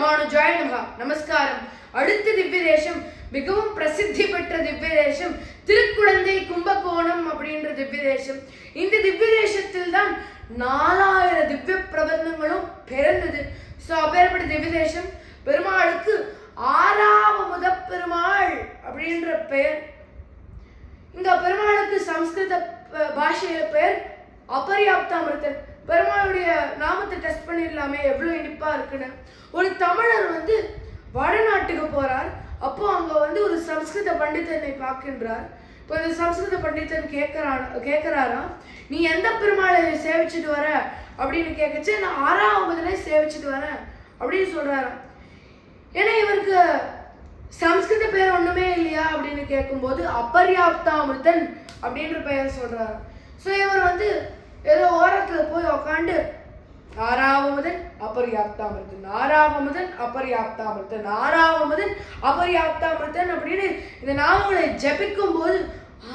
ராமானுஜாய நமகா நமஸ்காரம் அடுத்த திவ்ய தேசம் மிகவும் பிரசித்தி பெற்ற திவ்ய தேசம் திருக்குழந்தை கும்பகோணம் அப்படின்ற திவ்ய தேசம் இந்த திவ்ய தேசத்தில் தான் நாலாயிரம் திவ்ய பிரபந்தங்களும் பிறந்தது. ஸோ அப்பேற்பட்ட திவ்ய தேசம் பெருமாளுக்கு ஆறாவமுத பெருமாள் அப்படின்ற பெயர். இங்க பெருமாளுக்கு சம்ஸ்கிருத பாஷையில பெயர் அபரியாப்தாமிருத்தன் பெருமாளுடைய நாமத்தை டெஸ்ட் பண்ணிடலாமே எவ்வளோ இனிப்பாக இருக்குன்னு. ஒரு தமிழர் வந்து வடநாட்டுக்கு போகிறார் அப்போ அங்கே வந்து ஒரு சம்ஸ்கிருத பண்டிதனை பார்க்கின்றார். இப்போ இந்த சம்ஸ்கிருத பண்டிதன் கேட்குறான் கேட்குறாராம் நீ எந்த பெருமாளை சேவிச்சுட்டு வர? அப்படின்னு கேட்கச்சு நான் ஆறாவதுல சேவிச்சுட்டு வரேன் அப்படின்னு சொல்கிறாராம் ஏன்னா இவருக்கு சம்ஸ்கிருத பேர் ஒன்றுமே இல்லையா அப்படின்னு கேட்கும்போது அபர்யாப்தாமிருத்தன் அப்படின்ற பெயர் சொல்கிறார் ஸோ இவர் வந்து ஏதோ ஓரத்தில் போய் உக்காண்டு ஆறாவமுதன் அபரியாப்தாமிருத்தன் நாராவமுதன் அபரியாப்தாமிருத்தன் ஆறாவமுதன் அபரியாப்தாமிருத்தன் அப்படின்னு இந்த நாவங்களை ஜபிக்கும் போது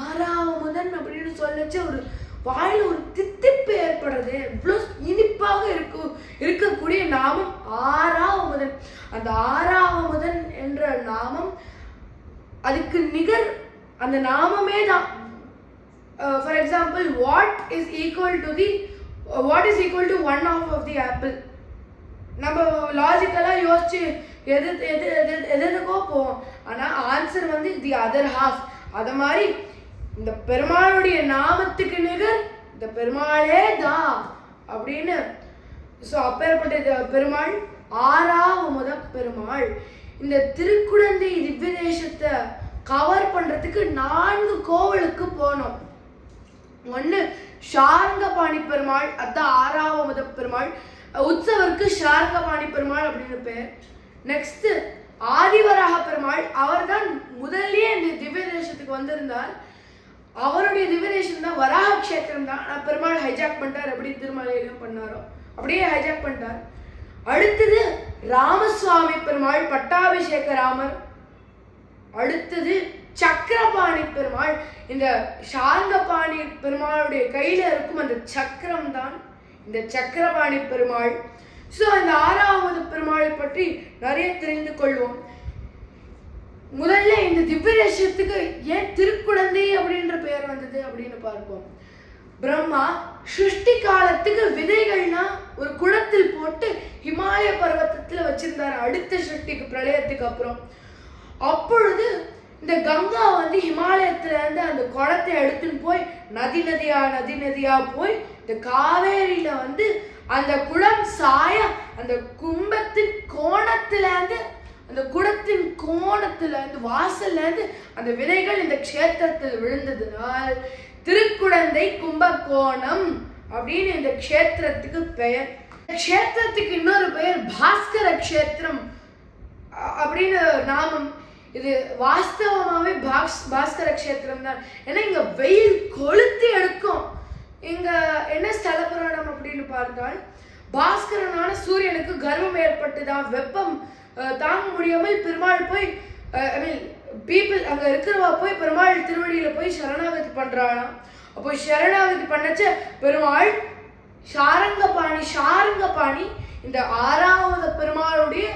ஆறாவமுதன் அப்படின்னு சொல்லச்சு ஒரு வாயில் ஒரு தித்திப்பு ஏற்படுறது இவ்வளோ இனிப்பாக இருக்கும் இருக்கக்கூடிய நாமம் ஆறாவமுதன் அந்த ஆறாவமுதன் என்ற நாமம் அதுக்கு நிகர் அந்த நாமமே தான் for example what is equal to the what is equal to one of of the apple நம்ம லாஜிக்கலாக யோசிச்சு எது எது எது எதுக்கோ போவோம். ஆனால் ஆன்சர் வந்து தி அதர் ஹாஃப் அது மாதிரி இந்த பெருமாளுடைய நாமத்துக்கு நிகர் இந்த பெருமாளே தான் அப்படின்னு. ஸோ அப்பேற்பட்ட பெருமாள் ஆறாவது பெருமாள். இந்த திருக்குழந்தை திவ்ய தேசத்தை கவர் பண்ணுறதுக்கு நான்கு கோவிலுக்கு போனோம். ஒன்று ஷார்ங்கபாணி பெருமாள் அதான் ஆறாவது பெருமாள். உற்சவருக்கு ஷார்ங்கபாணி பெருமாள் அப்படின்னு பேர். நெக்ஸ்ட் ஆதிவராக பெருமாள் அவர் தான் முதல்லயே இந்த திவ்ய தேசத்துக்கு வந்திருந்தார். அவருடைய திவ்ய தேசம் தான் வராக கஷேத்திரம் தான். ஆனால் பெருமாள் ஹைஜாக் பண்ணிட்டார் எப்படி திருமலையிலும் பண்ணாரோ? அப்படியே ஹைஜாக் பண்ணிட்டார். அடுத்தது ராமசுவாமி பெருமாள் பட்டாபிஷேக ராமர். அடுத்தது சக்கரபாணி பெருமாள் இந்த சாந்தபாணி பெருமாளுடைய கையில இருக்கும் அந்த சக்கரம் தான் இந்த சக்கரபாணி பெருமாள். ஸோ அந்த ஆறாவது பெருமாளை பற்றி நிறைய தெரிந்து கொள்வோம். முதல்ல இந்த திவ்யரேஷத்துக்கு ஏன் திருக்குழந்தை அப்படின்ற பெயர் வந்தது அப்படின்னு பார்ப்போம். பிரம்மா சிருஷ்டி காலத்துக்கு விதைகள்னா ஒரு குளத்தில் போட்டு ஹிமாலய பர்வதத்துல வச்சிருந்தார். அடுத்த சிருஷ்டிக்கு பிரளயத்துக்கு அப்புறம். அப்பொழுது இந்த கங்கா வந்து ஹிமாலயத்துல இருந்து அந்த குளத்தை எடுத்துன்னு போய் நதி நதியா நதி நதியா போய் இந்த காவேரியில வந்து அந்த குளம் சாய அந்த கும்பத்தின் கோணத்துல இருந்து அந்த குடத்தின் கோணத்துல இருந்து வாசல்ல இருந்து அந்த விதைகள் இந்த க்ஷேத்திரத்தில் விழுந்ததுனால் திருக்குழந்தை கும்பகோணம் அப்படின்னு இந்த க்ஷேத்திரத்துக்கு பெயர். இந்த க்ஷேத்திரத்துக்கு இன்னொரு பெயர் பாஸ்கர க்ஷேத்திரம் அப்படின்னு நாமம் இது வாஸ்தவமாகவே பாஸ் பாஸ்கர க்ஷேத்திரம் தான் ஏன்னா இங்கே வெயில் கொளுத்தி எடுக்கும். இங்கே என்ன ஸ்தல புராணம் அப்படின்னு பார்த்தால் பாஸ்கரனான சூரியனுக்கு கர்வம் ஏற்பட்டுதான் வெப்பம் தாங்க முடியாமல் பெருமாள் போய் ஐ மீன் பீப்புள் அங்கே இருக்கிறவா போய் பெருமாள் திருவடியில் போய் சரணாகதி பண்ணுறானா அப்போ சரணாகதி பண்ணச்ச பெருமாள் ஷாரங்கபாணி ஷாரங்கபாணி இந்த ஆறாவது பெருமாளுடைய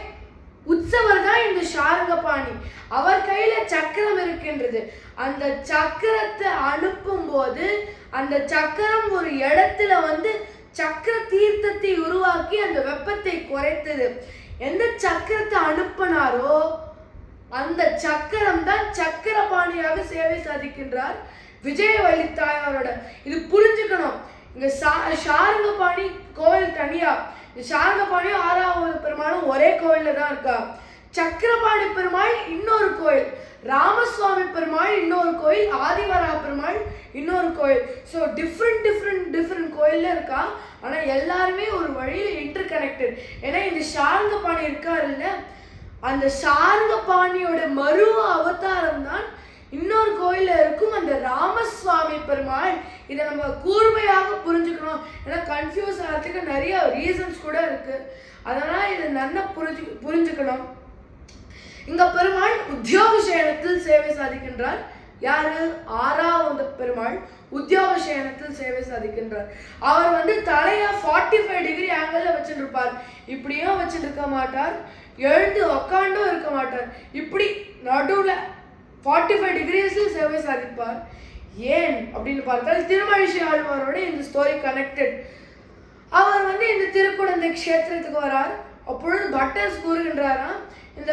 உற்சவர் தான் இந்த ஷாருங்கபாணி அவர் கையில சக்கரம் இருக்கின்றது. அந்த சக்கரத்தை அனுப்பும் போது அந்த சக்கரம் ஒரு இடத்துல வந்து சக்கர தீர்த்தத்தை உருவாக்கி அந்த வெப்பத்தை குறைத்தது. எந்த சக்கரத்தை அனுப்பினாரோ அந்த சக்கரம் தான் சக்கரபாணியாக சேவை சாதிக்கின்றார் விஜயவள்ளி தாயாரோட. இது புரிஞ்சுக்கணும். இங்க சா- ஷாருங்கபாணி கோவில் தனியா. இந்த சாரங்கபாணியும் ஆறாவது பெருமாளும் ஒரே கோயிலில் தான் இருக்கா? சக்கரபாணி பெருமாள் இன்னொரு கோயில். ராமசுவாமி பெருமாள் இன்னொரு கோயில். ஆதிவரா பெருமாள் இன்னொரு கோயில். ஸோ டிஃப்ரெண்ட் டிஃப்ரெண்ட் டிஃப்ரெண்ட் கோயிலில் இருக்கா? ஆனா எல்லாருமே ஒரு வழியில இன்டர் கனெக்டட் ஏன்னா இந்த சாரங்கபாணி இல்லை அந்த சார்ந்தபாணியோட மறு அவதாரம் தான் இன்னொரு கோயிலில் இருக்கும் அந்த ராமசுவாமி பெருமாள். இதை நம்ம கூர்மையாக புரிஞ்சுக்கணும். ஏன்னா கன்ஃபியூஸ் ஆகிறதுக்கு நிறைய ரீசன்ஸ் கூட இருக்கு. அதனால் இதை நல்லா புரிஞ்சு புரிஞ்சுக்கணும். இங்க பெருமாள் உத்தியோக சேனத்தில் சேவை சாதிக்கின்றார். யாரு? ஆறாவது பெருமாள் உத்தியோக சேனத்தில் சேவை சாதிக்கின்றார். அவர் வந்து தலையை ஃபார்ட்டி ஃபைவ் டிகிரி ஆங்கிளில் வச்சுருப்பார். இப்படியும் வச்சுட்டு இருக்க மாட்டார். எழுந்து உக்காண்டும் இருக்க மாட்டார். இப்படி நடுவில் ஃபார்ட்டி ஃபைவ் டிகிரிஸில் சேவை சாதிப்பார். ஏன் அப்படின்னு பார்த்தால் திருமழிசை ஆழ்வாரோட இந்த ஸ்டோரி கனெக்டட் அவர் வந்து இந்த திருக்குழந்தை க்ஷேத்திரத்துக்கு வரார். அப்பொழுது பட்டர்ஸ் கூறுகின்றாராம் இந்த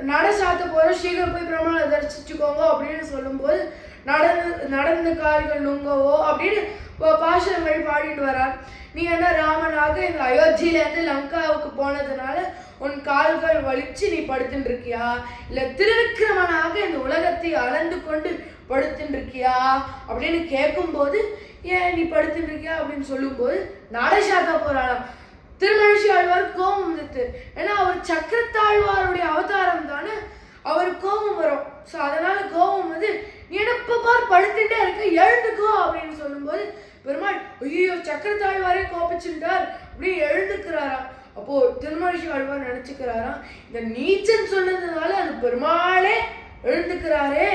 நட சாத்த போகிற சீக்கிரம் போய் பிரம்மனை தரிசிச்சுக்கோங்க அப்படின்னு சொல்லும்போது நடந்து நடந்த கால்கள் நுங்கவோ அப்படின்னு பா- பாசுரங்கள் பாடிட்டு வரார். நீ என்ன ராமனாக இந்த அயோத்தியிலேருந்து லங்காவுக்கு போனதுனால உன் கால்கள் வலிச்சு நீ படுத்துட்டு இருக்கியா இல்ல திருவிக்கிரமனாக இந்த உலகத்தை அளந்து கொண்டு படுத்துட்டு இருக்கியா அப்படின்னு கேட்கும்போது ஏன் நீ படுத்துட்டு இருக்கியா அப்படின்னு சொல்லும்போது நாடசாத்தா போறாளாம் திருமழிசை ஆழ்வார் கோபம் வந்துட்டு ஏன்னா அவர் சக்கரத்தாழ்வாருடைய அவதாரம் தானே அவர் கோபம் வரும். ஸோ அதனால கோபம் வந்து நீ பார் படுத்துட்டே இருக்க எழுந்துக்கோ அப்படின்னு சொல்லும்போது பெருமாள் ஐயோ சக்கரத்தாழ்வாரே கோபிச்சுட்டார் அப்படியே எழுந்துக்கிறாராம். அப்போ திருமழிசை ஆழ்வார் நினைச்சுக்கிறாராம் இந்த நீச்சன் சொன்னதுனால அது பெருமாளே எழுந்துக்கிறாரே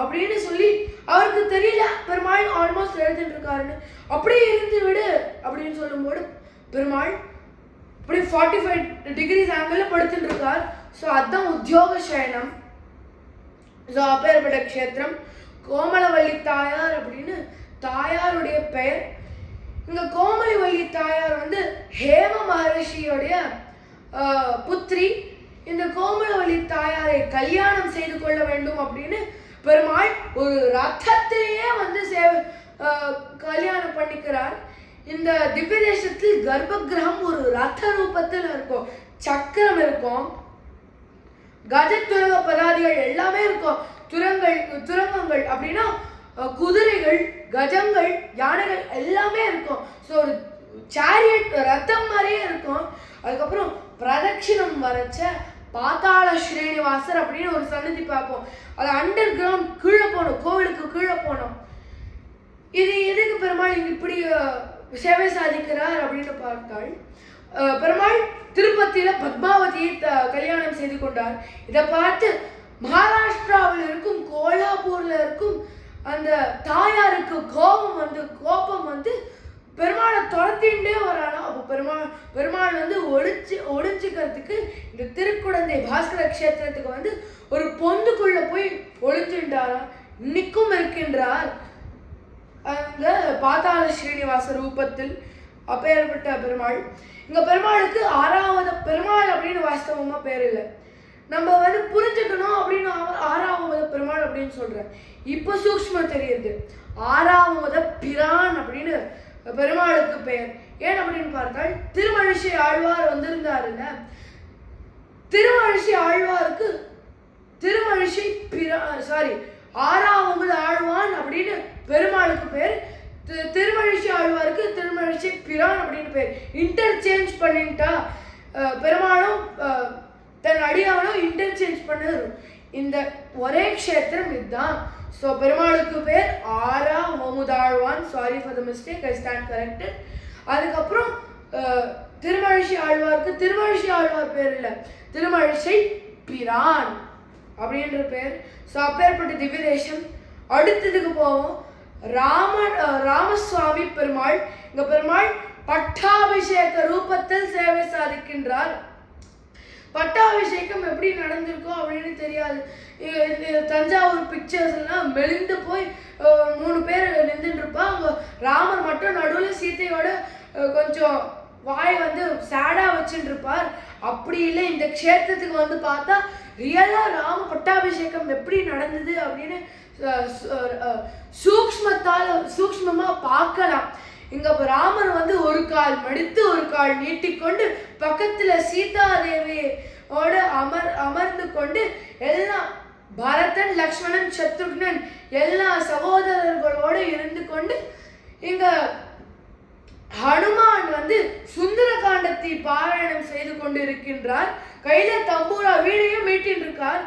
அப்படின்னு சொல்லி அவருக்கு தெரியல. பெருமாள் ஆல்மோஸ்ட் எழுதிட்டு இருக்காருன்னு அப்படியே இருந்து விடு அப்படின்னு சொல்லும்போது பெருமாள் அப்படியே ஃபார்ட்டி ஃபைவ் டிகிரிஸ் ஆங்கிளில் படுத்துட்டு இருக்கார் ஸோ அதுதான் உத்தியோக சயனம். ஸோ அப்பேற்பட்ட க்ஷேத்திரம். கோமலவல்லி தாயார் அப்படின்னு தாயாருடைய பெயர். இந்த கோமலி வள்ளி தாயார் வந்து ஹேம மகரிஷியோடைய ஆஹ், புத்திரி. இந்த கோமலவல்லி தாயாரை கல்யாணம் செய்து கொள்ள வேண்டும் அப்படின்னு பெருமாள் ஒரு ரத்தத்திலேயே வந்து சேவ ஆஹ், கல்யாணம் பண்ணிக்கிறார். இந்த திவ்ய தேசத்தில் கர்ப்பகிரகம் ஒரு ரத்த ரூபத்தில் இருக்கும். சக்கரம் இருக்கும். கஜத்துரக பதாதிகள் எல்லாமே இருக்கும். துரங்கள் துரங்கங்கள் அப்படின்னா குதிரைகள் கஜங்கள் யானைகள் எல்லாமே இருக்கும். ஸோ ஒரு சேரியட் ரத்தம் மாதிரியே இருக்கும். அதுக்கப்புறம் பிரதட்சிணம் வரைச்ச பாத்தாள ஸ்ரீனிவாசர் அப்படின்னு ஒரு சன்னதி பார்ப்போம். அது அண்டர் கிரவுண்ட் கீழே போனோம் கோவிலுக்கு கீழே போனோம். இது எதுக்கு பெருமாள் இங்க இப்படி சேவை சாதிக்கிறார் அப்படின்னு பார்த்தாள் அஹ், பெருமாள் திருப்பதியில பத்மாவதியை த- கல்யாணம் செய்து கொண்டார். இதை பார்த்து மகாராஷ்டிராவில் இருக்கும் கோலாப்பூர்ல இருக்கும் அந்த தாயாருக்கு கோபம் வந்து கோபம் வந்து பெருமாளை துரத்திண்டே வரானா? அப்போ பெருமாள் பெருமாள் வந்து ஒழிச்சு ஒழிச்சுக்கிறதுக்கு இந்த திருக்குழந்தை பாஸ்கர கஷேத்திரத்துக்கு வந்து ஒரு பொந்துக்குள்ளே போய் ஒளிஞ்சுட்டாராம் இன்னைக்கும் இருக்கின்றார். அந்த பாதாள ஸ்ரீனிவாச ரூபத்தில் அப்பேற்பட்ட பெருமாள். இங்கே பெருமாளுக்கு ஆறாவது பெருமாள் அப்படின்னு வாஸ்தவமாக பேர் இல்லை. நம்ம வந்து புரிஞ்சுக்கணும் அப்படின்னு ஆறாவது பெருமாள் அப்படின்னு சொல்றேன் இப்போ சூக்ஷ்மம் தெரியுது. ஆறாவது பிரான் அப்படின்னு பெருமாளுக்கு பெயர். ஏன் அப்படின்னு பார்த்தால் திருமழிசை ஆழ்வார் வந்திருந்தாருல்ல திருமழிசை ஆழ்வாருக்கு திருமழிசை பிரா சாரி ஆறாவது ஆழ்வான் அப்படின்னு பெருமாளுக்கு பேர் தி- திருமழிசை ஆழ்வாருக்கு திருமழிசை பிரான் அப்படின்னு பேர் இன்டர்சேஞ்ச் பண்ணிட்டா பெருமாளும் தன் அடியாவனும் இன்டர்சேஞ்ச் பண்ணது. இந்த ஒரே க்ஷேத்திரம் இதுதான். ஸோ பெருமாளுக்கு பேர் ஆரா மோமுதாழ்வான். Sorry for the mistake I stand corrected அதுக்கப்புறம் திருமழிசை ஆழ்வார்க்கு திருமழிசை ஆழ்வார் பேர் இல்லை. திருமழிசை பிரான் அப்படின்ற பேர். ஸோ அப்பேற்பட்ட திவ்ய தேசம் அடுத்ததுக்கு போவோம். ராம ராமசுவாமி பெருமாள். இங்கே பெருமாள் பட்டாபிஷேக ரூபத்தில் சேவை சாதிக்கின்றார். பட்டாபிஷேகம் எப்படி நடந்திருக்கும் அப்படின்னு தெரியாது. தஞ்சாவூர் பிக்சர்ஸ்லாம் மெலிந்து போய் மூணு பேர் நின்றுட்டுருப்பா. அவங்க ராமர் மட்டும் நடுவில் சீத்தையோட கொஞ்சம் வாய் வந்து சேடாக வச்சுட்டுருப்பார். அப்படி இல்லை இந்த க்ஷேத்திரத்துக்கு வந்து பார்த்தா ரியலாக ராம பட்டாபிஷேகம் எப்படி நடந்தது அப்படின்னு சூக்மத்தால் சூக்மமாக சூக்ஷ்மத்தால் பார்க்கலாம். இங்க அப்ப ராமர் வந்து ஒரு கால் மடித்து ஒரு கால் நீட்டிக்கொண்டு பக்கத்துல சீதா தேவியோட அமர் அமர்ந்து கொண்டு எல்லாம் பரதன் லக்ஷ்மணன் சத்ருக்னன் எல்லா சகோதரர்களோடு இருந்து கொண்டு இங்க ஹனுமான் வந்து சுந்தர காண்டத்தை பாராயணம் செய்து கொண்டு இருக்கின்றார் கையில தம்பூரா வீணையும் மீட்டின் இருக்கார்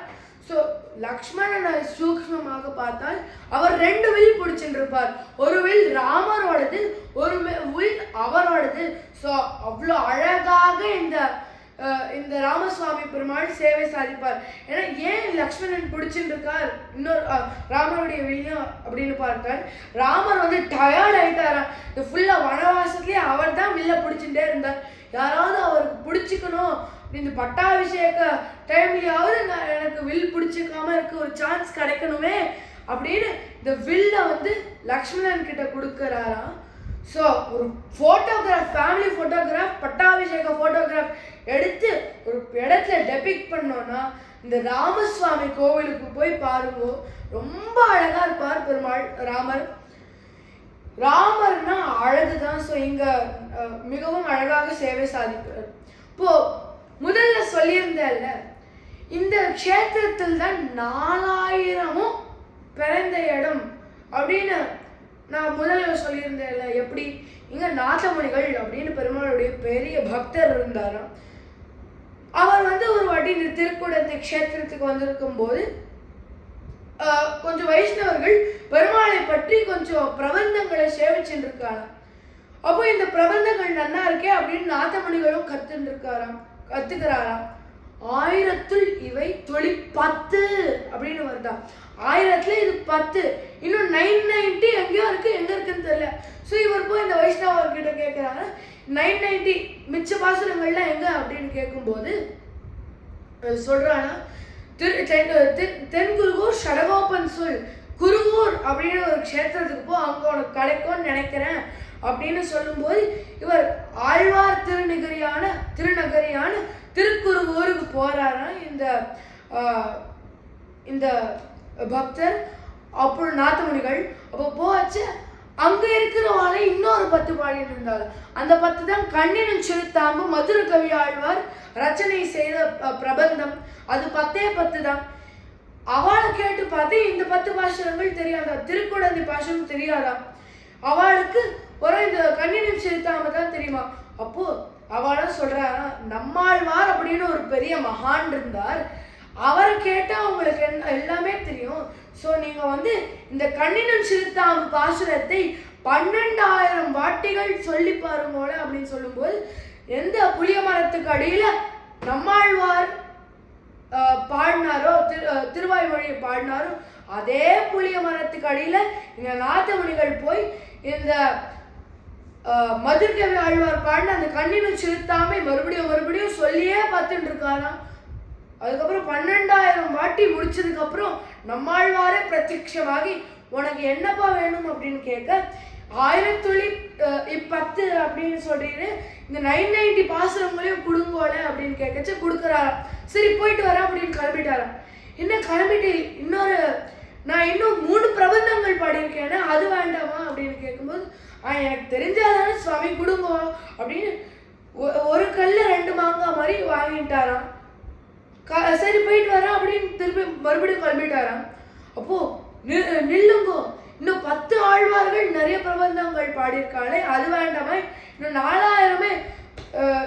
ஸோ லக்ஷ்மணனை சூக்மமாக பார்த்தால் அவர் ரெண்டு வில் பிடிச்சிருப்பார் ஒரு வில் ராமரோடது ஒரு வில் அவரோடது ஸோ அவ்வளோ அழகாக இந்த இந்த ராமசுவாமி பெருமாள் சேவை சாதிப்பார் ஏன்னா ஏன் லக்ஷ்மணன் பிடிச்சிருக்கார் இன்னொரு ராமருடைய வில்லியம் அப்படின்னு பார்த்தார் ராமர் வந்து டயர்ட் ஆயிட்டாராம் இந்த ஃபுல்லாக வனவாசத்துலேயே அவர் தான் வில்ல பிடிச்சிட்டே இருந்தார் யாராவது அவருக்கு பிடிச்சிக்கணும் இந்த பட்டாபிஷேக டைம்லயாவது நான் எனக்கு வில் பிடிச்சிக்காம இருக்க ஒரு சான்ஸ் கிடைக்கணுமே அப்படின்னு இந்த வில்ல வந்து லக்ஷ்மணன் கிட்ட கொடுக்கறாராம். ஸோ ஒரு ஃபோட்டோகிராஃப் ஃபேமிலி ஃபோட்டோகிராஃப் பட்டாபிஷேக ஃபோட்டோகிராஃப் எடுத்து ஒரு இடத்துல டெபிக் பண்ணோம்னா இந்த ராமசுவாமி கோவிலுக்கு போய் பாருங்க. ரொம்ப அழகாக இருப்பார் பெருமாள் ராமர். ராமர்னா அழகுதான். ஸோ இங்கே மிகவும் அழகாக சேவை சாதிப்பார். இப்போது முதல்ல சொல்லியிருந்தேன்ல இந்த க்ஷேத்திரத்தில் தான் நாலாயிரமும் பிறந்த இடம் அப்படின்னு நான் முதல்ல சொல்லியிருந்தேன்ல. எப்படி? இங்கே நாதமுனிகள் அப்படின்னு பெருமாளுடைய பெரிய பக்தர் இருந்தாராம். அவர் வந்து ஒரு வாட்டி இந்த திருக்குடந்தை க்ஷேத்திரத்துக்கு வந்திருக்கும் போது கொஞ்சம் வைஷ்ணவர்கள் பெருமாளை பற்றி கொஞ்சம் பிரபந்தங்களை சேவிச்சுட்டு இருக்காராம் அப்போ இந்த பிரபந்தங்கள் நன்னா இருக்கே அப்படின்னு நாத்தமணிகளும் கத்துட்டு இருக்காராம் கத்துக்கிறாராம். ஆயிரத்துள் இவை தொழில் பத்து அப்படின்னு வருதா? ஆயிரத்துல இது பத்து. இன்னும் நைன் நைன்டி எங்கேயோ இருக்கு எங்க இருக்குன்னு தெரியல. ஸோ இவர் போய் இந்த வைஷ்ணவர் கிட்ட கேட்குறாங்க நைன் நைன்டி மிச்ச பாசுரங்கள்லாம் எங்க அப்படின்னு கேட்கும்போது சொல்றானா திரு தென்- தென்குருகூர் ஷடகோபன் சொல் குருகூர் அப்படின்னு ஒரு க்ஷேத்திரத்துக்கு போ அங்கே உனக்கு கிடைக்கும்னு நினைக்கிறேன் அப்படின்னு சொல்லும்போது இவர் ஆழ்வார் திருநகரியான திருநகரியான திருக்குருகூருக்கு போறாராம் இந்த ஆஹ், இந்த பக்தர். அப்புறம் நாத்தமணிகள் அப்போ போச்சு. அங்க இருக்கிறவாளை இன்னொரு பத்து பாடிட்டு இருந்தாள் அந்த பத்து தான் கண்ணினும் செலுத்தாம மதுர கவி ஆழ்வார் ரச்சனை செய்த பிரபந்தம். அது பத்தே பத்து தான். அவளை கேட்டு பார்த்து இந்த பத்து பாசுரங்கள் தெரியாதா? திருக்குழந்தை பாசுரம் தெரியாதா? அவளுக்கு ஒரு இந்த கண்ணினம் செலுத்தாம தான் தெரியுமா? அப்போ அவளும் சொல்றா நம்மாழ்வார் அப்படின்னு ஒரு பெரிய மகான் இருந்தார். அவர் கேட்டால் உங்களுக்கு என்ன எல்லாமே தெரியும். ஸோ நீங்கள் வந்து இந்த கண்ணினம் சிறுத்தாம் பாசுரத்தை பன்னெண்டாயிரம் வாட்டிகள் சொல்லி பாருங்கோல அப்படின்னு சொல்லும்போது எந்த புளிய மரத்துக்கு அடியில் நம்மாழ்வார் பாடினாரோ திரு திருவாய்மொழியை பாடினாரோ அதே புளிய மரத்துக்கு அடியில் இந்த நாத்தமணிகள் போய் இந்த மதுர்கவி ஆழ்வார் பாடின அந்த கண்ணினை செலுத்தாமை மறுபடியும் மறுபடியும் சொல்லியே பார்த்துட்டு இருக்காராம் அதுக்கப்புறம் பன்னெண்டாயிரம் வாட்டி முடிச்சதுக்கு அப்புறம் நம்மாழ்வாரே பிரத்யட்சமாகி உனக்கு என்னப்பா வேணும்? அப்படின்னு கேட்க ஆயிரத்துளி அஹ், இப்பத்து அப்படின்னு சொல்றீரு இந்த நைன் நைன்டி பாசுரங்களையும் கொடுங்கோல அப்படின்னு கேட்கச்சு கொடுக்குறாராம். சரி போயிட்டு வரேன் அப்படின்னு கிளம்பிட்டாராம். என்ன கிளம்பிட்டு இன்னொரு நான் இன்னும் மூணு பிரபந்தங்கள் பாடியிருக்கேனே அது வேண்டாமா? அப்படின்னு கேட்கும்போது ஆ எனக்கு தெரிஞ்சாதானே சுவாமி கொடுங்க அப்படின்னு ஒரு கல்ல ரெண்டு மாங்காய் மாதிரி வாங்கிட்டாராம். க- சரி போயிட்டு வரேன் அப்படின்னு திருப்பி மறுபடியும் கிளம்பிட்டாராம். அப்போ நி- நில்லுங்கோ. இன்னும் பத்து ஆழ்வார்கள் நிறைய பிரபந்தங்கள் பாடியிருக்காளே அது வேண்டாமே இன்னும் நாலாயிரமே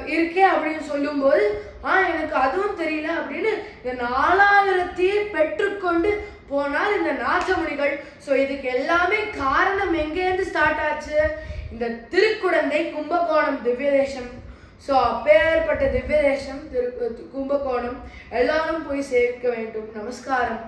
இருக்கே அப்படின்னு சொல்லும்போது ஆ எனக்கு அதுவும் தெரியல அப்படின்னு இந்த நாலாயிரத்தையே பெற்றுக்கொண்டு போனால் இந்த நாச்சமுனிகள் ஸோ இதுக்கு எல்லாமே காரணம் எங்கேருந்து ஸ்டார்ட் ஆச்சு? இந்த திருக்குடந்தை கும்பகோணம் திவ்யதேசம். ஸோ அப்பேற்பட்ட திவ்யதேசம் திரு கும்பகோணம். எல்லாரும் போய் சேர்க்க வேண்டும். நமஸ்காரம்.